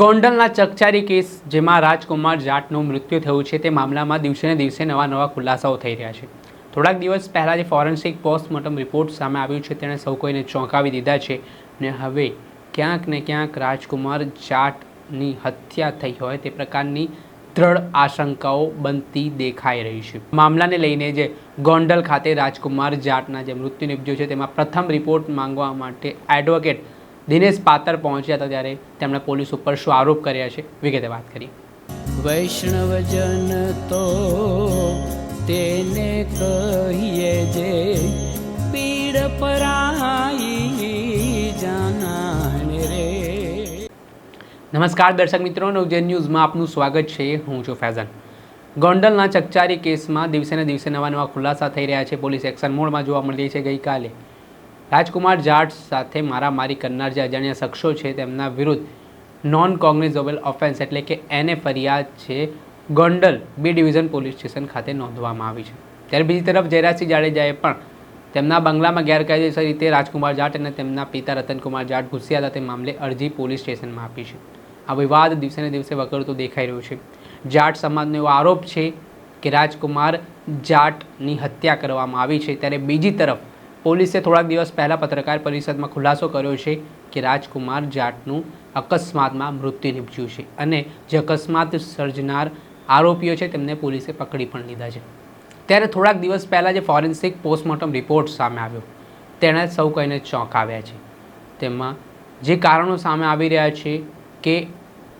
ગોંડલના ચકચારી કેસ, જેમાં રાજકુમાર જાટનું મૃત્યુ થયું છે, તે મામલામાં દિવસે ને દિવસે નવા નવા ખુલાસાઓ થઈ રહ્યા છે. થોડાક દિવસ પહેલાં જે ફોરેન્સિક પોસ્ટમોર્ટમ રિપોર્ટ સામે આવ્યું છે, તેણે સૌ કોઈને ચોંકાવી દીધા છે ને હવે ક્યાંક ને ક્યાંક રાજકુમાર જાટની હત્યા થઈ હોય, તે પ્રકારની દ્રઢ આશંકાઓ બનતી દેખાઈ રહી છે. મામલાને લઈને જે ગોંડલ ખાતે રાજકુમાર જાટના જે મૃત્યુ નિપજ્યું છે, તેમાં પ્રથમ રિપોર્ટ માંગવા માટે એડવોકેટ દિનેશ પાતર પહોંચ્યા હતા ત્યારે તેમણે પોલીસ ઉપર શું આરોપ કર્યા છે વિગતે વાત કરી. વૈષ્ણવજન તો તેને કહીએ જે પીડ પરાઈ જાનાને રે. નમસ્કાર દર્શક મિત્રો નવજન ન્યૂઝમાં આપનું સ્વાગત છે. હું છું ફેઝન. ગોંડલના ચકચારી કેસમાં દિવસે ને દિવસે નવા નવા ખુલાસા થઈ રહ્યા છે. પોલીસ એક્શન મોડમાં જોવા મળી છે ગઈકાલે. રાજકુમાર જાટ સાથે મારામારી કરનાર જે અજાણ્યા શખ્સો છે તેમના વિરુદ્ધ નોન કોગ્નિઝેબલ ઓફેન્સ એટલે કે એને ફરિયાદ છે Gondal B division police station ખાતે નોંધવામાં આવી છે. ત્યારે બીજી તરફ જયરાજસિંહ જાડેજાએ પણ તેમના બંગલામાં ગેરકાયદેસર રીતે રાજકુમાર જાટ અને તેમના પિતા રતનકુમાર જાટ ઘૂસ્યા હતા. તે મામલે અરજી પોલીસ સ્ટેશનમાં આપી છે. આ વિવાદ દિવસે ને દિવસે વકરતો દેખાઈ રહ્યો છે. જાટ સમાજનો એવો આરોપ છે કે રાજકુમાર જાટની હત્યા કરવામાં આવી છે. ત્યારે બીજી તરફ પોલીસે થોડાક દિવસ પહેલાં પત્રકાર પરિષદમાં ખુલાસો કર્યો છે કે રાજકુમાર જાટનું અકસ્માતમાં મૃત્યુ નીપજ્યું છે અને જે અકસ્માત સર્જનાર આરોપીઓ છે તેમને પોલીસે પકડી પણ લીધા છે. ત્યારે થોડાક દિવસ પહેલાં જે ફોરેન્સિક પોસ્ટમોર્ટમ રિપોર્ટ સામે આવ્યો. તેણે સૌ કહીને ચોંકાવ્યા છે. તેમાં જે કારણો સામે આવી રહ્યા છે કે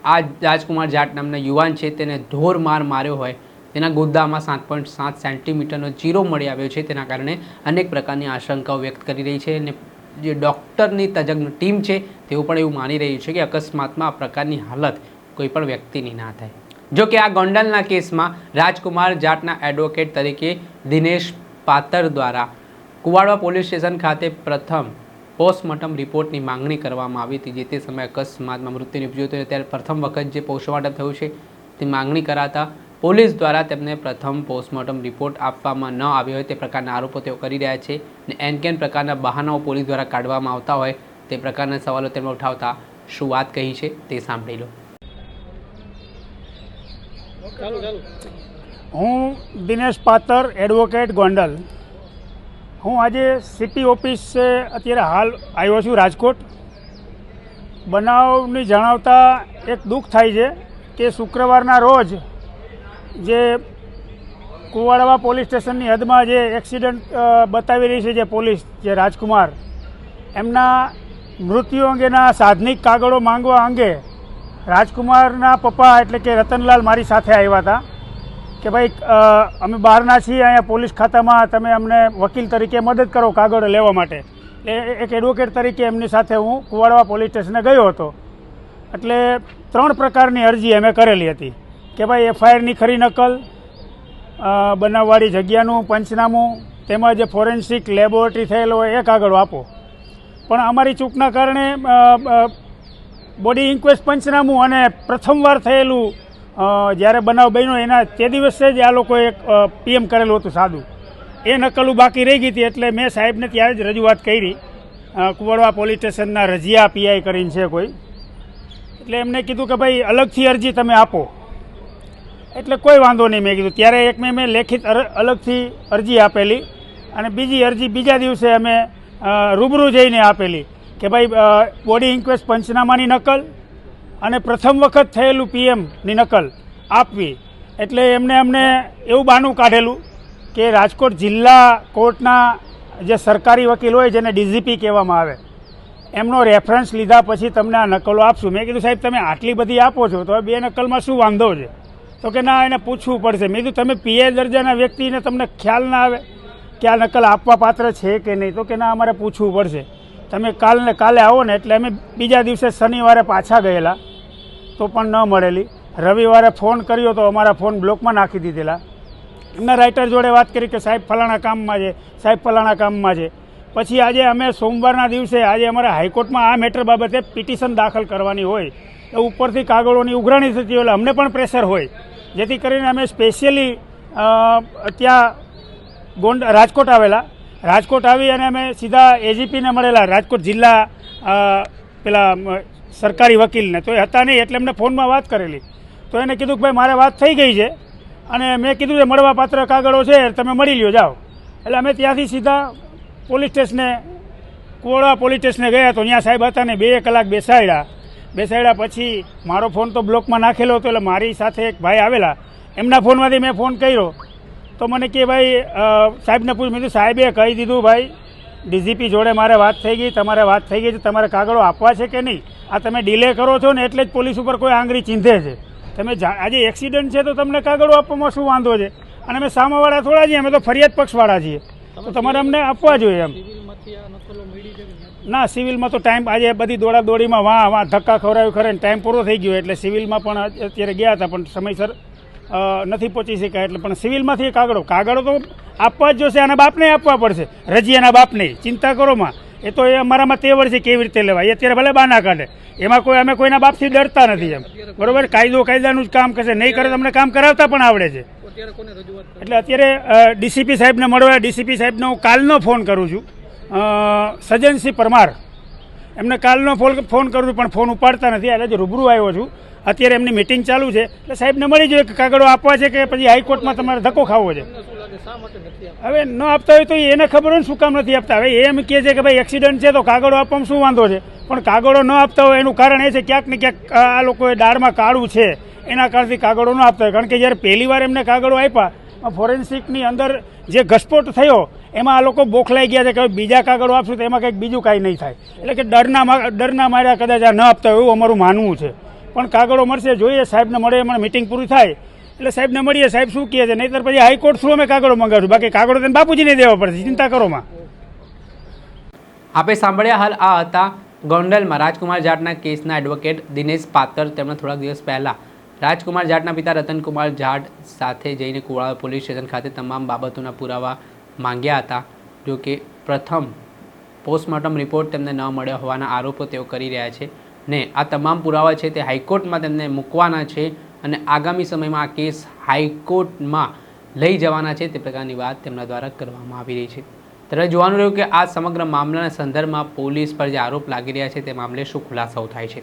આ રાજકુમાર જાટ નામના યુવાન છે તેને ઢોર માર માર્યો હોય તેના ગુદ્દામાં સાત પોઈન્ટ સાત સેન્ટીમીટરનો ચીરો મળી આવ્યો છે. તેના કારણે અનેક પ્રકારની આશંકાઓ વ્યક્ત કરી રહી છે અને જે ડૉક્ટરની તજજ્ઞ ટીમ છે તેઓ પણ એવું માની રહ્યું છે કે અકસ્માતમાં આ પ્રકારની હાલત કોઈ પણ વ્યક્તિની ના થાય. જો કે આ ગોંડલના કેસમાં રાજકુમાર જાટના એડવોકેટ તરીકે દિનેશ પાતર દ્વારા કુવાડવા પોલીસ સ્ટેશન ખાતે પ્રથમ પોસ્ટમોર્ટમ રિપોર્ટની માંગણી કરવામાં આવી હતી, જે તે સમયે અકસ્માતમાં મૃત્યુ નિપજ્યું હતું. ત્યારે પ્રથમ વખત જે પોસ્ટમોર્ટમ થયું છે, તે માંગણી કરાતા પોલીસ દ્વારા તેમને પ્રથમ પોસ્ટમોર્ટમ રિપોર્ટ આપવામાં ન આવ્યો હોય તે પ્રકારના આરોપો તેઓ કરી રહ્યા છે અને એન કેન પ્રકારના બહાનાઓ પોલીસ દ્વારા કાઢવામાં આવતા હોય તે પ્રકારના સવાલો તેમને ઉઠાવતા શું વાત કહી છે તે સાંભળી લો. હું દિનેશ પાતર, એડવોકેટ ગોંડલ. હું આજે સિટી ઓફિસે અત્યારે હાલ આવ્યો છું રાજકોટ. બનાવની જણાવતા એક દુઃખ થાય છે કે શુક્રવારના રોજ જે કુવાડવા પોલીસ સ્ટેશનની હદમાં જે એક્સિડન્ટ બતાવી રહી છે જે પોલીસ, જે રાજકુમાર, એમના મૃત્યુ અંગેના સાધનિક કાગળો માંગવા અંગે રાજકુમારના પપ્પા એટલે કે રતનલાલ મારી સાથે આવ્યા હતા કે ભાઈ અમે બહારના છીએ, અહીંયા પોલીસ ખાતામાં તમે અમને વકીલ તરીકે મદદ કરો કાગળો લેવા માટે. એક એડવોકેટ તરીકે એમની સાથે હું કુવાડવા પોલીસ સ્ટેશને ગયો હતો. એટલે ત્રણ પ્રકારની અરજી અમે કરેલી હતી. કે ભાઈ એફઆઈઆરની ખરી નકલ બનાવવાળી જગ્યાનું પંચનામું, તેમજ ફોરેન્સિક લેબોરેટરી થયેલો હોય એ કાગળો આપો. પણ અમારી ચૂકના કારણે બોડી ઇન્ક્વેસ્ટ પંચનામું અને પ્રથમવાર થયેલું જ્યારે બનાવ બન્યો, એના તે દિવસે જ આ લોકોએ પીએમ કરેલું હતું સાદું. એ નકલું બાકી રહી ગઈ હતી, એટલે મેં સાહેબને ત્યારે જ રજૂઆત કરી. કુવાડવા પોલીસ સ્ટેશનના રજિયા પીઆઈ કરીને છે કોઈ. એટલે એમને કીધું કે ભાઈ, અલગથી અરજી તમે આપો. એટલે કોઈ વાંધો નહીં. મેં કીધું, ત્યારે એક મેં મેં લેખિત અલગથી અરજી આપેલી અને બીજી અરજી બીજા દિવસે અમે રૂબરૂ જઈને આપેલી કે ભાઈ બોડી ઇન્ક્વેસ્ટ પંચનામાની નકલ અને પ્રથમ વખત થયેલું પીએમની નકલ આપવી. એટલે એમને અમને એવું બહાનું કાઢેલું કે રાજકોટ જિલ્લા કોર્ટના જે સરકારી વકીલ હોય જેને ડીજીપી કહેવામાં આવે, એમનો રેફરન્સ લીધા પછી તમને આ નકલો આપશું. મેં કીધું, સાહેબ, તમે આટલી બધી આપો છો, તો બે નકલમાં શું વાંધો છે? તો કે ના, એને પૂછવું પડશે. મેં કીધું, તમે પીએ દરજાના વ્યક્તિને તમને ખ્યાલ ના આવે કે આ નકલ આપવા પાત્ર છે કે નહીં. તો કે ના, અમારે પૂછવું પડશે. તમે કાલને કાલે આવો ને, એટલે અમે બીજા દિવસે શનિવારે પાછા ગયેલા, તો પણ ન મળેલી. રવિવારે ફોન કર્યો તો અમારા ફોન બ્લોકમાં નાખી દીધેલા. એમના રાઇટર જોડે વાત કરી કે, સાહેબ, ફલાણા કામમાં છે, સાહેબ, ફલાણા કામમાં છે. પછી આજે અમે સોમવારના દિવસે, આજે અમારે હાઈકોર્ટમાં આ મેટર બાબતે પિટિશન દાખલ કરવાની હોય, તો ઉપરથી કાગળોની ઉઘરાણી થતી હોય, એટલે અમને પણ પ્રેશર હોય. જેથી કરીને અમે સ્પેશિયલી ત્યાં ગોંડ, રાજકોટ આવેલા. રાજકોટ આવી અને અમે સીધા એજીપીને મળેલા, રાજકોટ જિલ્લા પેલા સરકારી વકીલને. તો એ હતા નહીં, એટલે એમને ફોનમાં વાત કરેલી. તો એને કીધું કે ભાઈ, મારે વાત થઈ ગઈ છે અને મેં કીધું કે મળવા પાત્ર કાગળો છે, તમે મળી લ્યો, જાઓ. એટલે અમે ત્યાંથી સીધા પોલીસ સ્ટેશને કુવાડા પોલીસ સ્ટેશને ગયા તો ત્યાં સાહેબ હતા ને બે કલાક બેસાડ્યા. બેસાડ્યા પછી મારો ફોન તો બ્લોકમાં નાખેલો હતો એટલે મારી સાથે એક ભાઈ આવેલા. એમના ફોનમાંથી મેં ફોન કર્યો. તો મને કે ભાઈ સાહેબને પૂછ મેં સાહેબે કહી દીધું ભાઈ ડીજીપી જોડે મારે વાત થઈ ગઈ તમારે વાત થઈ ગઈ છે તમારે કાગળો આપવા છે કે નહીં? આ તમે ડિલે કરો છો ને એટલે જ પોલીસ ઉપર કોઈ આંગળી ચીંધે છે. તમે આજે એક્સિડન્ટ છે તો તમને કાગળો આપવામાં શું વાંધો છે? અને અમે સામાવાળા થોડા છીએ અમે તો ફરિયાદ પક્ષવાળા છીએ. તો તમારે અમને આપવા જોઈએ એમ. ના સિવિલમાં તો ટાઈમ આજે બધી દોડા દોડીમાં વાં વાં ધક્કા ખવડાવ્યું ખરે ટાઈમ પૂરો થઈ ગયો. એટલે સિવિલમાં પણ અત્યારે ગયા હતા પણ સમયસર નથી પહોંચી શક્યા. એટલે પણ સિવિલમાંથી કાગળો કાગળો તો આપવા જ જોશે આના બાપને આપવા પડશે. રજીયાના બાપને. ચિંતા કરો માં. એ તો એ અમારામાં તેવડ છે કેવી રીતે લેવાય. એ અત્યારે ભલે બાના કાઢે. એમાં કોઈ અમે કોઈના બાપથી ડરતા નથી એમ. બરોબર? કાયદો કાયદાનું જ કામ કરશે. નહીં કરે તો અમને કામ કરાવતા પણ આવડે છે. એટલે અત્યારે ડીસીપી સાહેબને મળવા ડીસીપી સાહેબનો હું કાલનો ફોન કરું છું. સજનસિંહ પરમાર. એમને કાલનો ફોન ફોન કરું પણ ફોન ઉપાડતા નથી. એટલે જ રૂબરૂ આવ્યો છું. અત્યારે એમની મિટિંગ ચાલુ છે. એટલે સાહેબને મળી જોઈએ કે કાગળો આપવા છે કે પછી હાઈકોર્ટમાં તમારે ધક્કો ખાવો છે. હવે ન આપતા હોય તો એને ખબર હોય શું કામ નથી આપતા. હવે એમ કહે છે કે ભાઈ એક્સિડન્ટ છે તો કાગળો આપવામાં શું વાંધો છે? પણ કાગળો ન આપતા હોય એનું કારણ એ છે ક્યાંક ને ક્યાંક આ લોકોએ દાળમાં કાળું છે. એના કારણથી કાગળો ન આપતા હોય. કારણ કે જ્યારે પહેલી વાર એમને કાગળો આપ્યા ફોરેન્સિકની અંદર જે ઘસપોટ થયો, એમાં આ લોકો બોખલાઈ ગયા છે કે બીજા કાગળો આપશું તો એમાં કંઈક બીજું કાંઈ નહીં થાય. એટલે કે ડરના ડરના માર્યા કદાચ આ ન આપતા હોય એવું અમારું માનવું છે. પણ કાગળો મળશે, જોઈએ, સાહેબને મળે, એમાં મિટિંગ પૂરી થાય. એટલે સાહેબને મળીએ, સાહેબ શું કહે છે? નહીંતર પછી હાઈકોર્ટ થ્રુ અમે કાગળો મંગાવશું? બાકી કાગળો તેને બાપુજીને દેવા પડશે, ચિંતા કરો માં. આપે સાંભળ્યા હાલ આ હતા ગોંડલમાં. રાજકુમાર જાટના કેસના એડવોકેટ દિનેશ પાતર, તેમણે થોડાક દિવસ પહેલાં રાજકુમાર જાટના પિતા રતનકુમાર જાટ સાથે જઈને કુવાળા પોલીસ સ્ટેશન ખાતે તમામ બાબતોના પુરાવા માંગ્યા હતા. જો કે પ્રથમ પોસ્ટમોર્ટમ રિપોર્ટ તેમને ન મળ્યો હોવાના આરોપો તેઓ કરી રહ્યા છે ને આ તમામ પુરાવા છે તે હાઈકોર્ટમાં તેમને મૂકવાના છે અને આગામી સમયમાં આ કેસ હાઈકોર્ટમાં લઈ જવાના છે તે પ્રકારની વાત તેમના દ્વારા કરવામાં આવી રહી છે. ત્યારે જોવાનું રહ્યું કે આ સમગ્ર મામલાના સંદર્ભમાં પોલીસ પર જે આરોપ લાગી રહ્યા છે તે મામલે શું ખુલાસાઓ થાય છે?